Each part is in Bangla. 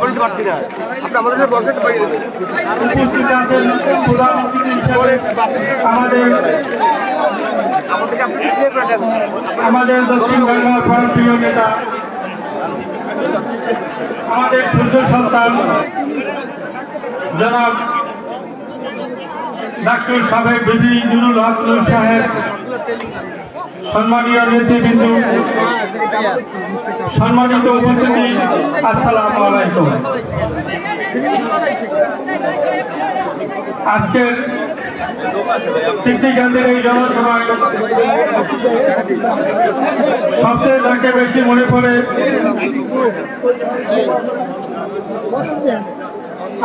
বলতে পারছি না আপনি আমাদের সাথে বসে আমাদের আমাদের দক্ষিণ বাংলার প্রিয় নেতা, আমাদের সূর্য সন্তান, জনাব ডাক্তার সাহেব বিধি নুরুল হক সাহেব, সম্মানীয় নেতৃবৃন্দ, সম্মানিত উপস্থিতি আসসালামু আলাইকুম। আজকের সিদ্ধিকান্তের এই জনসভায় সবচেয়ে যাকে বেশি মনে পড়ে,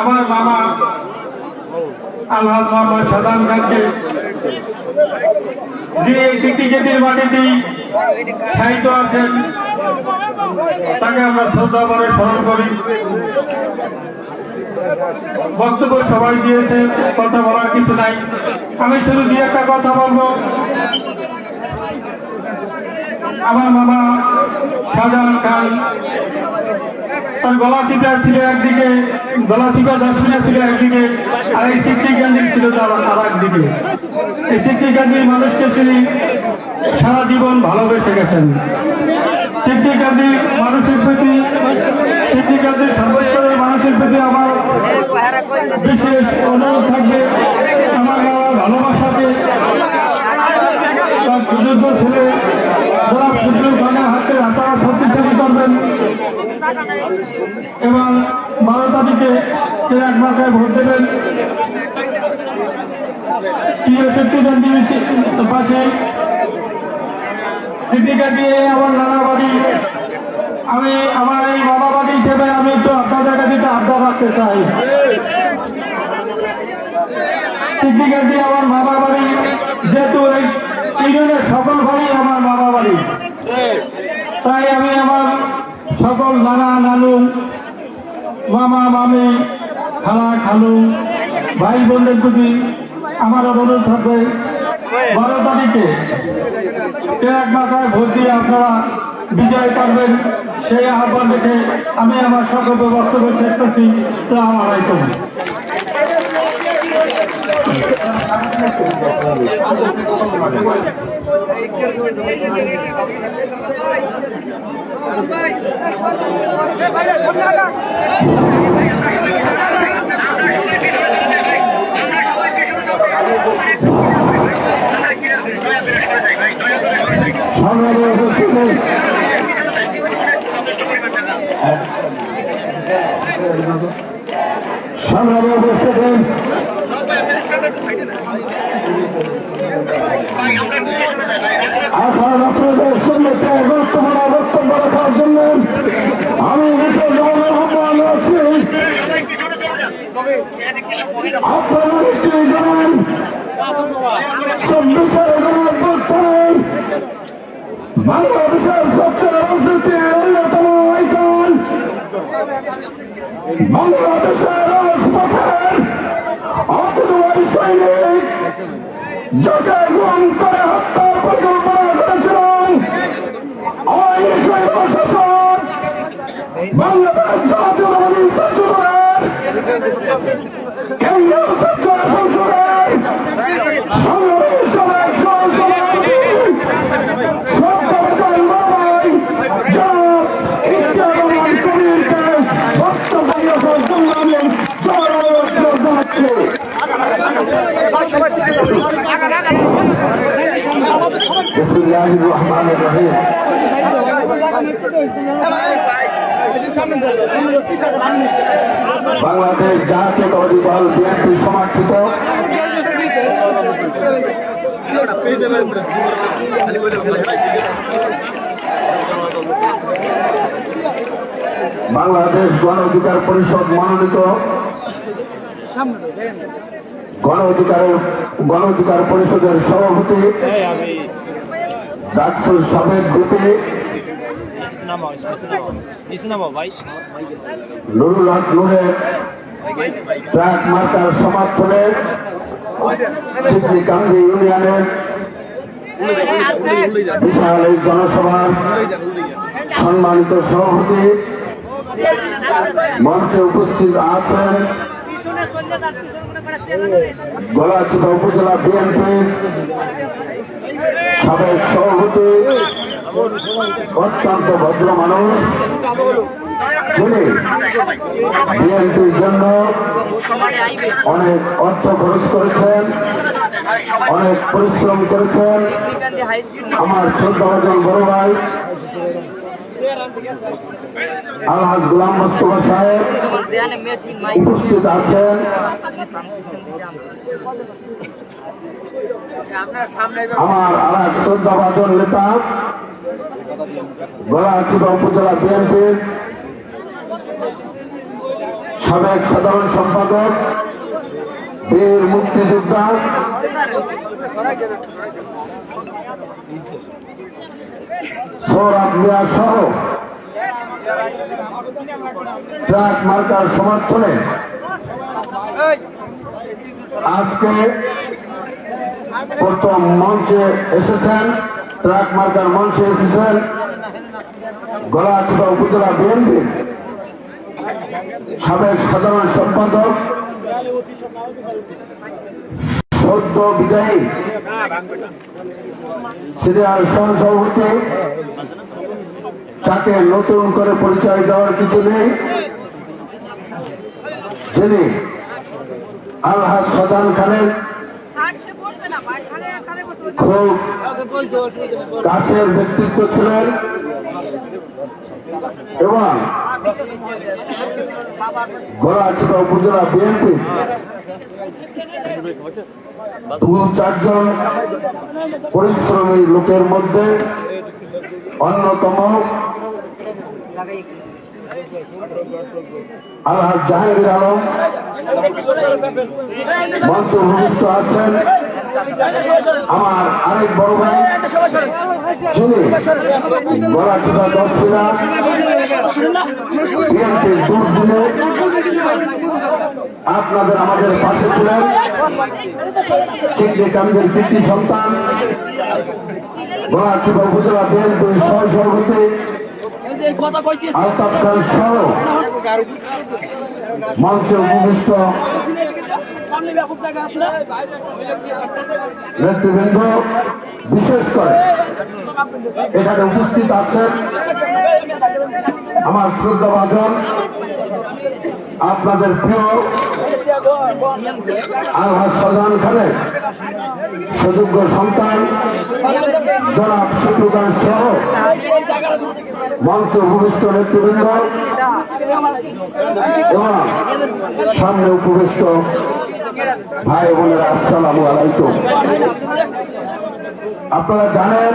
আমার মামা আল্লাহ মোহাম্মদ সাদাম খানকে যে সিদ্ধিকেটির মাটিতেই সাহিত্য আছেন তাকে আমরা শ্রদ্ধা করে করি। বক্তব্য সবাই দিয়েছে, কথা বলার কিছু নাই। আমি শুধু দিয়ে একটা কথা বলব। আমার মামা শাহজাহান খান তার গলা টিপা ছিল একদিকে গলা টিপা দর্শনে ছিল একদিকে, আর এই সিদ্ধি গান্ধী ছিল তার আর একদিকে। এই সিদ্ধি গান্ধীর মানুষকে তিনি সারা জীবন ভালোবেসে গেছেন। সিদ্ধি গান্ধী মানুষের প্রতি সিদ্ধি গান্ধীর সর্বস্তরের মানুষের প্রতি আমার বিশেষ অনুরোধ থাকবে, আমার ভালোবাসাকে তার সুযোগ্য ছেলে যারা সুযোগ হাতারা শক্তিশালী করবেন। এবং বারো তারিখে এক মাথায় ভোট দেবেন। আমার আমি আমার এই হিসেবে আমি একটু চাই। আমার যেহেতু এই ইউনিয়নের সকল বাড়ি আমার মামা বাড়ি তাই আমি আমার সকল নানা নানু, মামা, মামি, খালা, খালু, ভাই বোনদের প্রতি আমার অনুরোধ থাকবে বারো তারিখে এক মাথায় ভোট দিয়ে আপনারা বিজয় করবেন সেই আহ্বান রেখে আমি আমার সকল বক্তব্য শেষ করছি। আলাইকুম। সংগ্রামে উপস্থিত সংগ্রামে এখন আপনাদের সম্মুখে গুরুত্বপূর্ণ বক্তব্য রাখার জন্য আমি বিশেষ জনের আহ্বান আছি জানেন চব্বিশের গণঅভ্যুত্থান বাংলাদেশের সবচেয়ে রাজনীতির অন্যতম আইকন। বাংলাদেশের বাংলাদেশ জাতীয়তাবাদী দল বিএনপি সমর্থিত। বাংলাদেশ গণ অধিকার পরিষদ মনোনীত। গণ অধিকারের গণ অধিকার পরিষদের সভাপতি। ডাক্তার সাবেক গ্রুপে নুরুল হক নুরের ট্রাক মার্কার সমর্থনে ইউনিয়নের বিশাল এই জনসভার সম্মানিত সভাপতি। মঞ্চে উপস্থিত আছেন গলাচিপা উপজেলা বিএনপি সাবেক সভাপতি, অত্যন্ত ভদ্র মানুষ, যিনি বিএনপির জন্য অনেক অর্থ খরচ করেছেন, অনেক পরিশ্রম করেছেন। আমার শ্রদ্ধাভাজন বড় ভাই আলহাজ গুলাম মোস্তফা সাহেব উপস্থিত আছেন। আমার এক শ্রদ্ধাভাজন নেতা, গলাচিপা উপজেলা বিএনপির সাবেক সাধারণ সম্পাদক, বীর মুক্তিযোদ্ধা সৌরভ মিয়া সহ ট্রাক মার্কার সমর্থনে আজকে প্রথম মঞ্চে এসেছেন, ট্রাক মার্কার মঞ্চে এসেছেন গলাচিপা উপজেলা বিএনপি সাবেক সাধারণ সম্পাদক সদ্য বিদায়ী। সিরিয়াল সহসভাপতি, তাকে নতুন করে পরিচয় দেওয়ার কিছু নেই। যিনি আলহাজ সজান খানের খুব কাছের ব্যক্তিত্ব ছিলেন। এবং গোড়াচিপা উপজেলা বিএনপি দু চারজন পরিশ্রমী লোকের মধ্যে অন্যতম আলহাজ জাহাঙ্গীর আলম মঞ্চ আছেন। আমার আরেক বড় ভাই, যিনি বিএনপির দুর্দিনে আপনাদের আমাদের পাশে ছিলেন। চিংড়ি কামদের কৃতি সন্তান গলাচিপা উপজেলা বিএনপির সহ সভাপতি আলতাফ খান সহ মঞ্চে উপবিষ্ট সামনে ব্যাপক জায়গা আছে নেতৃবৃন্দ, বিশেষ করে এখানে উপস্থিত আছেন আমার শ্রদ্ধাভাজন, আপনাদের প্রিয় আলহাজ সজান খানের সুযোগ্য সন্তান, জনাব শুক্রগান সহ মঞ্চ উপবিষ্ট নেতৃবৃন্দ এবং সামনে উপবিষ্ট ভাই বোনেরা, আসসালামু আলাইকুম। আপনারা জানেন,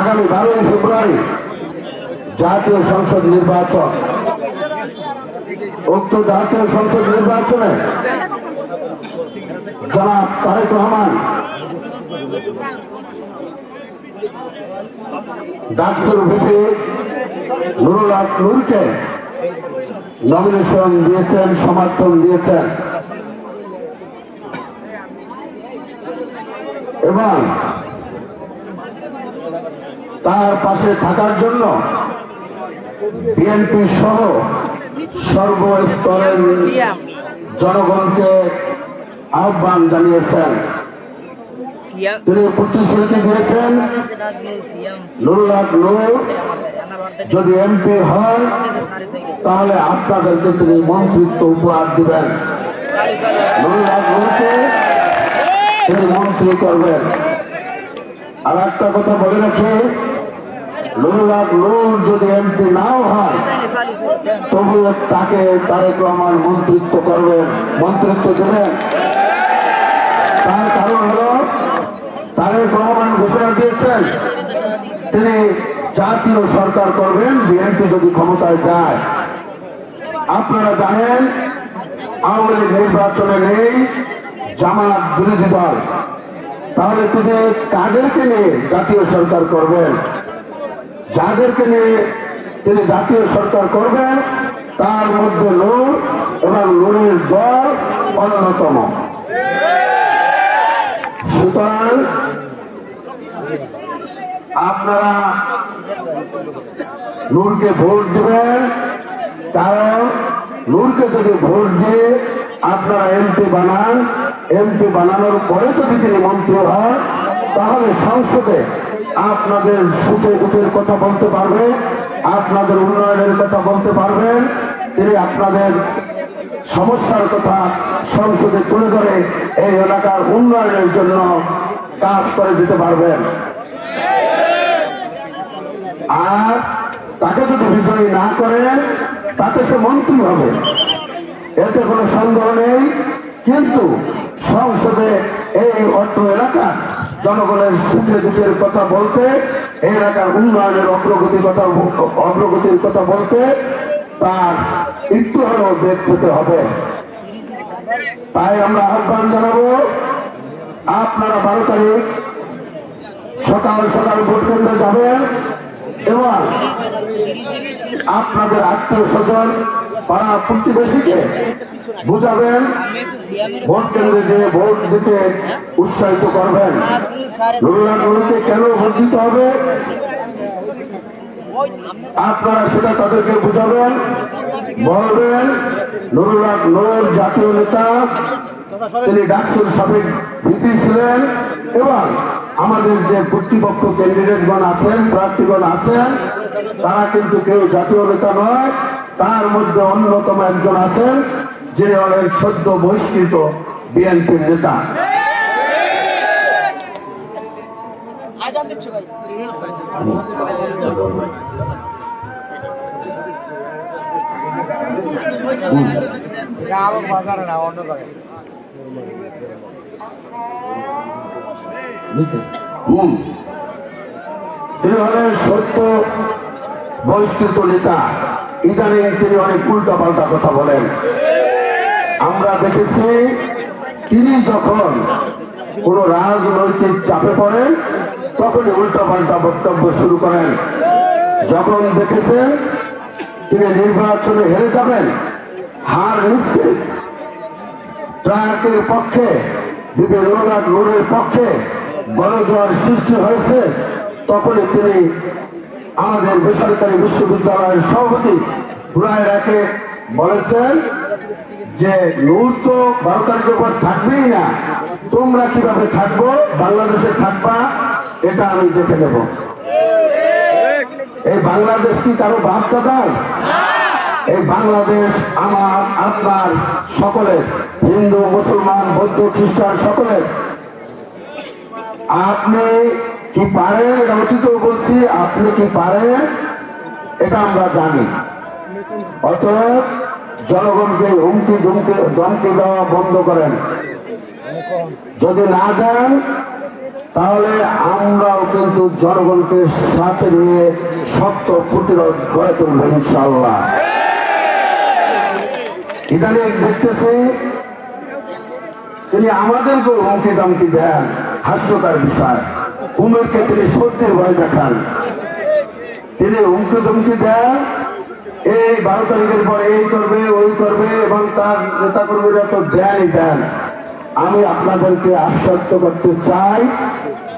আগামী বারোই ফেব্রুয়ারি জাতীয় সংসদ নির্বাচন। উক্ত জাতীয় সংসদ নির্বাচনে জনাব তারেক রহমান ডাক্তার ভিপি নুরুল নুরকে নমিনেশন দিয়েছেন, সমর্থন দিয়েছেন। এবং তার পাশে থাকার জন্য বিএনপি সহ সর্বস্তরের জনগণকে আহ্বান জানিয়েছেন। তিনি প্রতিশ্রুতি দিয়েছেন নুরুল্লাহ নূর যদি এমপি হয় তাহলে আপনাদেরকে তিনি মন্ত্রিত্ব উপহার দিবেন। নূরকে তিনি মন্ত্রী করবেন। আর একটা কথা বলে রাখি নূর যদি এমপি নাও হয় তবুও তাকে তারেক রহমান মন্ত্রিত্ব করবেন। মন্ত্রিত্ব দেবেন। তার কারণ হল তারেক রহমান ঘোষণা দিয়েছেন, তিনি জাতীয় সরকার করবেন, বিএনপি যদি ক্ষমতায় যায়। আপনারা জানেন, আওয়ামী নির্বাচনে নেই জামাত বিরোধী দল। তাহলে তিনি কাদেরকে নিয়ে জাতীয় সরকার করবেন? যাদেরকে নিয়ে তিনি জাতীয় সরকার করবেন, তার মধ্যে নূর এবং নূরের দল অন্যতম। সুতরাং আপনারা নূরকে ভোট দেবেন, কারণ নূরকে যদি ভোট দিয়ে আপনারা এমপি বানান, এমপি বানানোর পরে যদি তিনি মন্ত্রী হন, তাহলে সংসদে আপনাদের সুখে দুঃখের কথা বলতে পারবে আপনাদের উন্নয়নের কথা বলতে পারবেন, তিনি আপনাদের সমস্যার কথা সংসদে তুলে ধরে এই এলাকার উন্নয়নের জন্য কাজ করে দিতে পারবেন। আর তাকে যদি বিজয়ী না করেন, তাতে সে মন্ত্রী হবে। এতে কোনো সন্দেহ নেই। কিন্তু সংসদে এই অর্থ এলাকা জনগণের দুঃখের কথা বলতে, এই এলাকার উন্নয়নের অগ্রগতির কথা অগ্রগতির কথা বলতে তার একটু হলেও বেগ পেতে হবে। তাই আমরা আহ্বান জানাব, আপনারা বারো তারিখ সকাল সকাল ভোট কেন্দ্রে যাবেন এবং আপনাদের আত্মীয় স্বজন, পাড়া প্রতিবেশীকে বুঝাবেন, ভোট কেন্দ্রে যে ভোট দিতে উৎসাহিত করবেন। নুরুকে কেন ভোট দিতে হবে? আপনারা সেটা তাদেরকে বুঝাবেন, বলবেন। নুরুল্লাহ নূর জাতীয় নেতা, তিনি ডাক্তার সাবেক ভিপি ছিলেন। এবং আমাদের যে কর্তৃপক্ষ ক্যান্ডিডেটগণ আছেন, প্রার্থীগণ আছেন, তারা কিন্তু কেউ জাতীয় নেতা নয়, তার মধ্যে অন্যতম একজন আছেন, যিনি হলেন সদ্য বহিষ্কৃত বিএনপির নেতা। দিচ্ছ ভাই সত্য বহিষ্কৃত নেতা ইদানিং তিনি অনেক উল্টা পাল্টা কথা বলেন আমরা দেখেছি তিনি যখন চাপে পড়েন তখনই উল্টা পাল্টা বক্তব্য শুরু করেন। যখন দেখেছেন তিনি নির্বাচনে হেরে যাবেন, হার নিশ্চিত। ট্রাকের পক্ষে বিবেকানন্দ রোডের পক্ষে গণজোয়ার সৃষ্টি হয়েছে, তখনই তিনি আমাদের বেসরকারি বিশ্ববিদ্যালয়ের সভাপতি বলেছেন যে নূর তো বারো তারিখের পর থাকবেই না। তোমরা কীভাবে থাকব? বাংলাদেশে থাকবা, এটা আমি দেখে নেব। এই বাংলাদেশ কি কারও বাপ দাদার এই বাংলাদেশ আমার আপনার সকলের, হিন্দু, মুসলমান, বৌদ্ধ, খ্রিস্টান সকলের। আপনি কি পারেন? এটা অতীত বলছি, আপনি কি পারেন? এটা আমরা জানি। অতএব জনগণকে হুমকি ধুমকি ধমকি দেওয়া বন্ধ করেন। যদি না দেন, তাহলে আমরাও কিন্তু জনগণকে সাথে নিয়ে শক্ত প্রতিরোধ গড়ে তুলব ইনশাল্লাহ ইদানিং দেখতেছি তিনি আমাদেরকেও হুমকি দামকি দেন, হাস্যকার বিষয়। উমেরকে তিনি সত্যি ভয় দেখান। তিনি হুমকি ধমকি দেন এই বারো তারিখের পর এই করবে, ওই করবে এবং তার নেতা কর্মীরা তো দেনই দেন। আমি আপনাদেরকে আশ্বস্ত করতে চাই,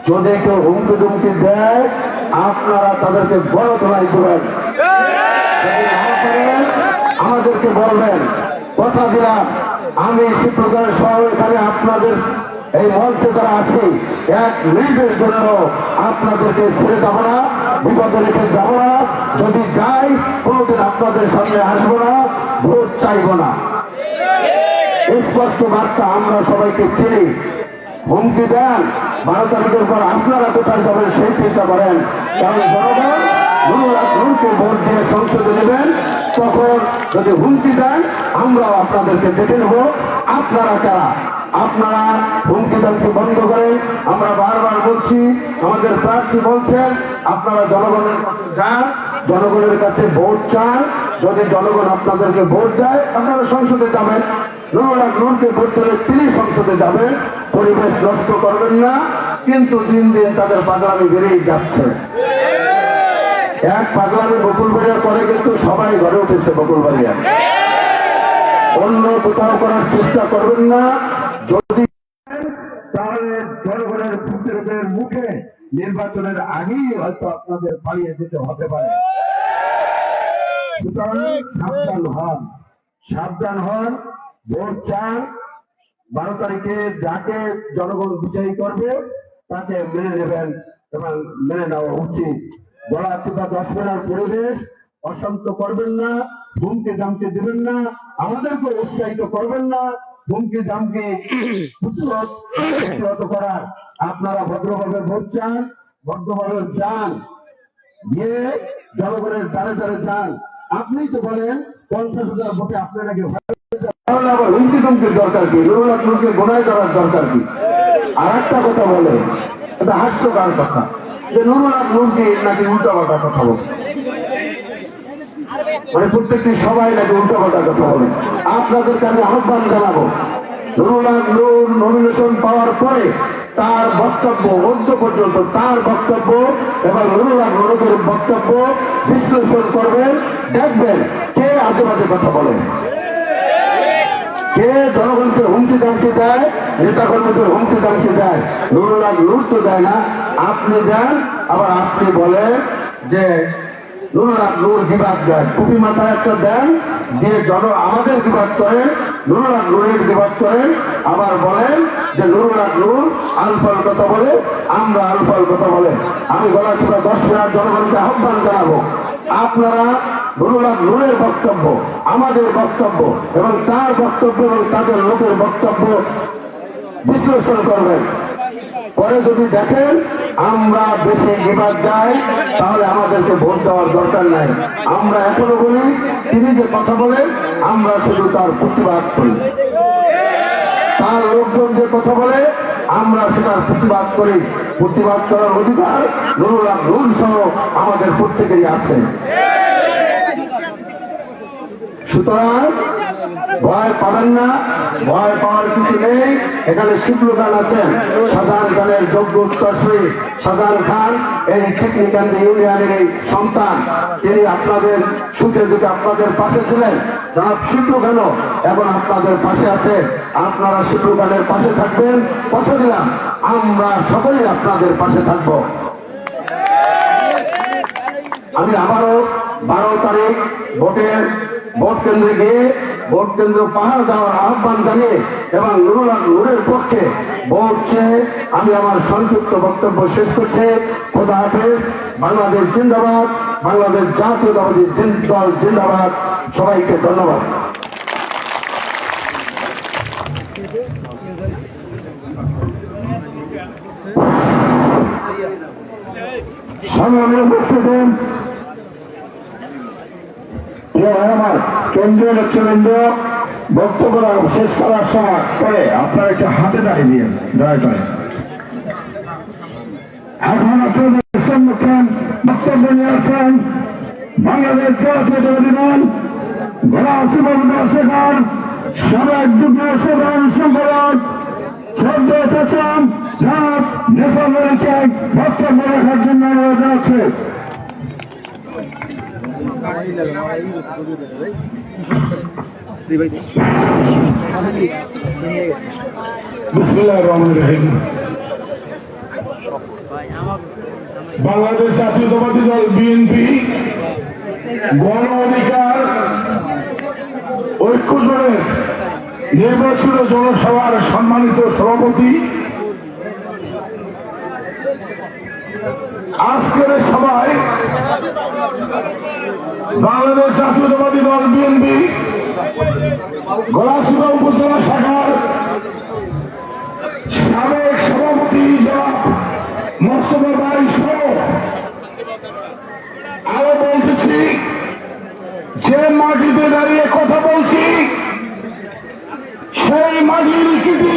যদি কেউ হুমকি ধুমকি দেয়, আপনারা তাদেরকে বড় ধরাই দেবেন। আমাদেরকে বলবেন, কথা দিলাম, আমি শিক্ষকের সহ এখানে আপনাদের এই মঞ্চে যারা আছি, এক মিনিটের জন্য আপনাদেরকে ছেড়ে যাব না। বিপদে রেখে যাব না। যদি যাই, কোনোদিন আপনাদের সামনে আসব না, ভোট চাইব না। স্পষ্ট বার্তা আমরা সবাইকে চিনি। হুমকি দেন বারো তারিখের পর আপনারা কোথায় যাবেন সেই চিন্তা করেন। কারণ ভোট দিয়ে সংসদে নেবেন, তখন যদি হুমকি দেন, আমরাও আপনাদেরকে দেখে নেব। আপনারা কারা? আপনারা হুমকি দামকি বন্ধ করেন। আমরা বারবার বলছি, আমাদের প্রার্থী বলছেন, আপনারা জনগণের কাছে যান, জনগণের কাছে ভোট চান। যদি জনগণ আপনাদেরকে ভোট দেয়, আপনারা সংসদে যাবেন। নুরুল হক নুরকে ভোট দিলে তিনি সংসদে যাবেন। পরিবেশ নষ্ট করবেন না, কিন্তু দিন দিন তাদের পাগলামি বেড়েই যাচ্ছে। এক পাগলামি বকুলবাড়িয়া করে, কিন্তু সবাই ঘরে উঠেছে বকুলবাড়িয়া অন্য কোথাও করার চেষ্টা করবেন না। যদি তাহলে জনগণের প্রতিরোধের মুখে নির্বাচনের আগেই হয়তো আপনাদের পালিয়ে যেতে হতে পারে। সাবধান হন সাবধান হন, ভোট চান। বারো তারিখে যাকে জনগণ বিজয়ী করবে, তাকে মেনে নেবেন এবং মেনে নেওয়া উচিত। গলা চিপা দশ মেলার পরিবেশ, অশান্ত করবেন না হুমকে দামকে দেবেন না আমাদেরকে উৎসাহিত করবেন না। হুমকে দামকে করার আপনারা ভদ্রভাবে ভোট চান, ভদ্রভাবে যান। গিয়ে জনগণের দ্বারে দ্বারে যান। আপনি তো বলেন, পঞ্চাশ হাজার ভোটে আপনার নাকি আবার হুমকি দরকার কি? নুরুল আকরমকে গোনায় করার দরকার কি? আর একটা কথা বলে এটা হাস্যকর কথা। যে নুরুল আকরমকে নাকি উল্টা কথা বলে মানে প্রত্যেকটি সবাই নাকি উল্টা পাল্টা কথা বলে। আপনাদেরকে আমি আহ্বান জানাব নুরুল নূর নমিনেশন পাওয়ার পরে তার বক্তব্য অন্ত পর্যন্ত তার বক্তব্য এবং নুরুল নুরুদের বক্তব্য বিশ্লেষণ করবেন। দেখবেন কে বাজে কথা বলেন কে জনগণকে হুমকি দামকি দেয় নেতা কর্মীদের হুমকি দামকি দেয় নুরুল্লাহ নূর তো দেয় না। আপনি দেন আবার আপনি বলেন যে নূর একটা দেন দিয়ে জন আমাদের আবার বলেন যে কথা বলে, আমরা কথা বলে। আমি গলা ছোড়া দশ মিনিট জনগণকে আহ্বান জানাব, আপনারা নুরুল্লাহ নূরের বক্তব্য, আমাদের বক্তব্য এবং তার বক্তব্য এবং তাদের লোকের বক্তব্য বিশ্লেষণ করবেন। পরে যদি দেখেন আমরা বেশি বিবাদ যাই তাহলে আমাদেরকে ভোট দেওয়ার দরকার নাই। আমরা এখনও বলি, তিনি যে কথা বলেন আমরা শুধু তার প্রতিবাদ করি। তার লোকজন যে কথা বলে, আমরা সেটার প্রতিবাদ করি। প্রতিবাদ করার অধিকার নুরুল্লাহ নূর সহ আমাদের প্রত্যেকেরই আছে। সুতরাং ভয় পাবেন না, ভয় পাওয়ার কিছু নেই। এখানে শুক্ল গান আছেন সাজান খানের যোগ্য উৎকর্ষী সাজান খান, এই টেকনিক্যাল ইউনিয়নের এই সন্তান, তিনি আপনাদের সুখে দুঃখে আপনাদের পাশে ছিলেন। জনাব শুক্ল গান এবং আপনাদের পাশে আছে। আপনারা শুক্ল গানের পাশে থাকবেন। কথা দিলাম। আমরা সকলেই আপনাদের পাশে থাকব। আমি আবারও বারো তারিখ ভোটের ভোট কেন্দ্রে গিয়ে ভোট কেন্দ্র পাহাড় দেওয়ার আহ্বান জানিয়ে এবং নুরুল নূরের পক্ষে ভোট চেয়ে আমি আমার সংক্ষিপ্ত বক্তব্য শেষ করছি। খোদা হাফেজ, বাংলাদেশ জিন্দাবাদ, বাংলাদেশ জাতীয়তাবাদী দল জিন্দাবাদ। সবাইকে ধন্যবাদ। সম্মানীয় উপস্থিতি প্রিয় ভাই আমার কেন্দ্রীয় নেতৃবৃন্দ, বক্তব্য শেষ করার সময় পরে আপনারা একটু হাতে দাঁড়িয়ে দিন দয়া করে। এখন আপনাদের সম্মুখীন বক্তব্য নিয়ে আসেন বাংলাদেশ জাতীয়তাবাদী দল গোলাম শেখার সাবেক যুগ্ম সাধারণ সম্পাদক শ্রদ্ধা চাচাম সাহেব নেশামরিকে বক্তব্য রাখার জন্য আছে। বাংলাদেশ জাতীয়তাবাদী দল বিএনপি গণ অধিকার ঐক্য জোটের নির্বাচিত জনসভার সম্মানিত সভাপতি আজকের সভায় বাংলাদেশ জাতীয়তাবাদী দল বিএনপি গলাসিবা উপজেলা শাখার সাবেক সভাপতি জনাব মোস্তফা ভাই সহ আরও বলতেছি, যে মাটিতে দাঁড়িয়ে কথা বলছি, সেই মাটির কৃতি